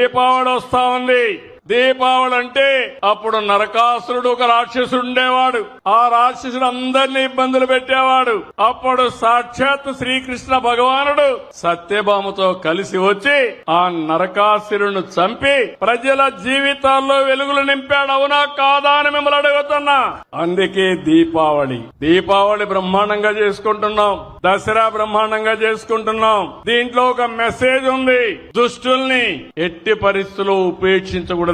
దీపావళి వస్తా ఉంది. దీపావళి అంటే అప్పుడు నరకాసురుడు ఒక రాక్షసుడు ఉండేవాడు. ఆ రాక్షసుడు అందరినీ ఇబ్బందులు పెట్టేవాడు. అప్పుడు సాక్షాత్ శ్రీకృష్ణ భగవానుడు సత్యభామతో కలిసి వచ్చి ఆ నరకాసురుడు చంపి ప్రజల జీవితాల్లో వెలుగులు నింపాడు. అవునా కాదా అని మిమ్మల్ని అడుగుతున్నా. అందుకే దీపావళి. దీపావళి బ్రహ్మాండంగా చేసుకుంటున్నాం. దసరా బ్రహ్మాండంగా చేసుకుంటున్నాం. దీంట్లో ఒక మెసేజ్ ఉంది. దుష్టుల్ని ఎట్టి పరిస్థితుల్లో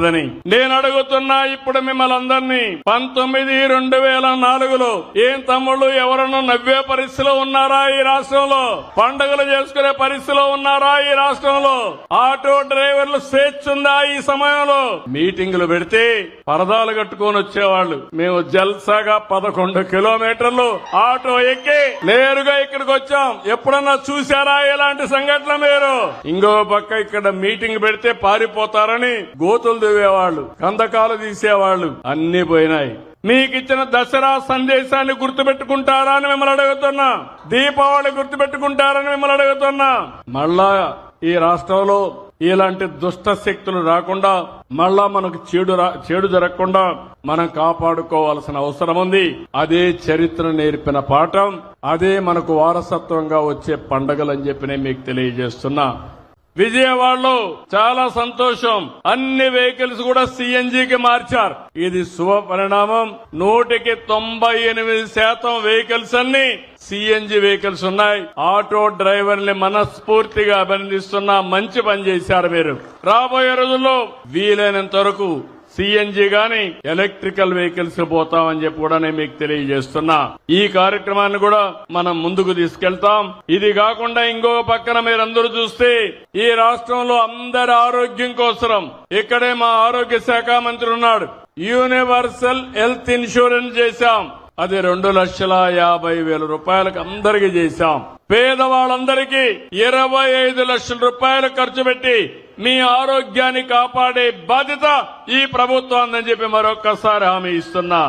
ఉపేక్షించకూడదని నేను అడుగుతున్నా ఇప్పుడు మిమ్మల్ని అందరినీ పంతొమ్మిది రెండు వేల నాలుగులో ఏం తమ్ముళ్ళు ఎవరన్నా నవ్వే పరిస్థితిలో ఉన్నారా ఈ రాష్ట్రంలో? పండుగలు చేసుకునే పరిస్థితిలో ఉన్నారా ఈ రాష్ట్రంలో? ఆటో డ్రైవర్లు స్వేచ్ఛ ఉందా ఈ సమయంలో? మీటింగులు పెడితే పరదాలు కట్టుకొని వచ్చేవాళ్ళు. మేము జల్సాగా పదకొండు కిలోమీటర్లు ఆటో ఎక్కి నేరుగా ఇక్కడికి వచ్చాం. ఎప్పుడన్నా చూసారా ఇలాంటి సంఘటన మీరు? ఇంకో పక్క ఇక్కడ మీటింగ్ పెడితే పారిపోతారని గోతులు దువ్వేవాళ్ళు కందకాలు తీసేవాళ్ళు అన్ని పోయినాయి. మీకు ఇచ్చిన దసరా సందేశాన్ని గుర్తుపెట్టుకుంటారా అని మిమ్మల్ని అడుగుతున్నా. దీపావళి గుర్తుపెట్టుకుంటారని మిమ్మల్ని అడుగుతున్నా. మళ్ళా ఈ రాష్ట్రంలో ఇలాంటి దుష్ట శక్తులు రాకుండా మళ్ళా మనకు చెడు రా- చెడు జరగకుండా మనం కాపాడుకోవాల్సిన అవసరం ఉంది. అదే చరిత్ర నేర్పిన పాఠం అదే మనకు వారసత్వంగా వచ్చే పండగలని చెప్పి నేను మీకు తెలియజేస్తున్నా. విజయవాడలో చాలా సంతోషం. అన్ని వెహికల్స్ కూడా సిఎన్జికి మార్చారు. ఇది శుభ పరిణామం. నూటికి తొంభై ఎనిమిది శాతం వెహికల్స్ అన్ని సిఎన్జి వెహికల్స్ ఉన్నాయి. ఆటో డ్రైవర్ని మనస్ఫూర్తిగా అభినందిస్తున్నా. మంచి పని చేశారు మీరు. రాబోయే రోజుల్లో వీలైనంత వరకు సిఎన్జి గాని ఎలక్ట్రికల్ వెహికల్స్ పోతామని చెప్పి కూడా నేను మీకు తెలియజేస్తున్నా. ఈ కార్యక్రమాన్ని కూడా మనం ముందుకు తీసుకెళ్తాం. ఇది కాకుండా ఇంకో పక్కన మీరందరూ చూస్తే ఈ రాష్ట్రంలో అందరి ఆరోగ్యం కోసరం. ఇక్కడే మా ఆరోగ్య శాఖ మంత్రి ఉన్నాడు. యూనివర్సల్ హెల్త్ ఇన్సూరెన్స్ చేశాం. అది రెండు లక్షల యాభై వేల రూపాయలకు అందరికీ చేశాం. పేదవాళ్ళందరికీ ఇరవై ఐదు లక్షల రూపాయలు ఖర్చు పెట్టి మీ ఆరోగ్యాన్ని కాపాడే బాధ్యత ఈ ప్రభుత్వాన్ని చెప్పి మరొక్కసారి హామీ ఇస్తున్నా.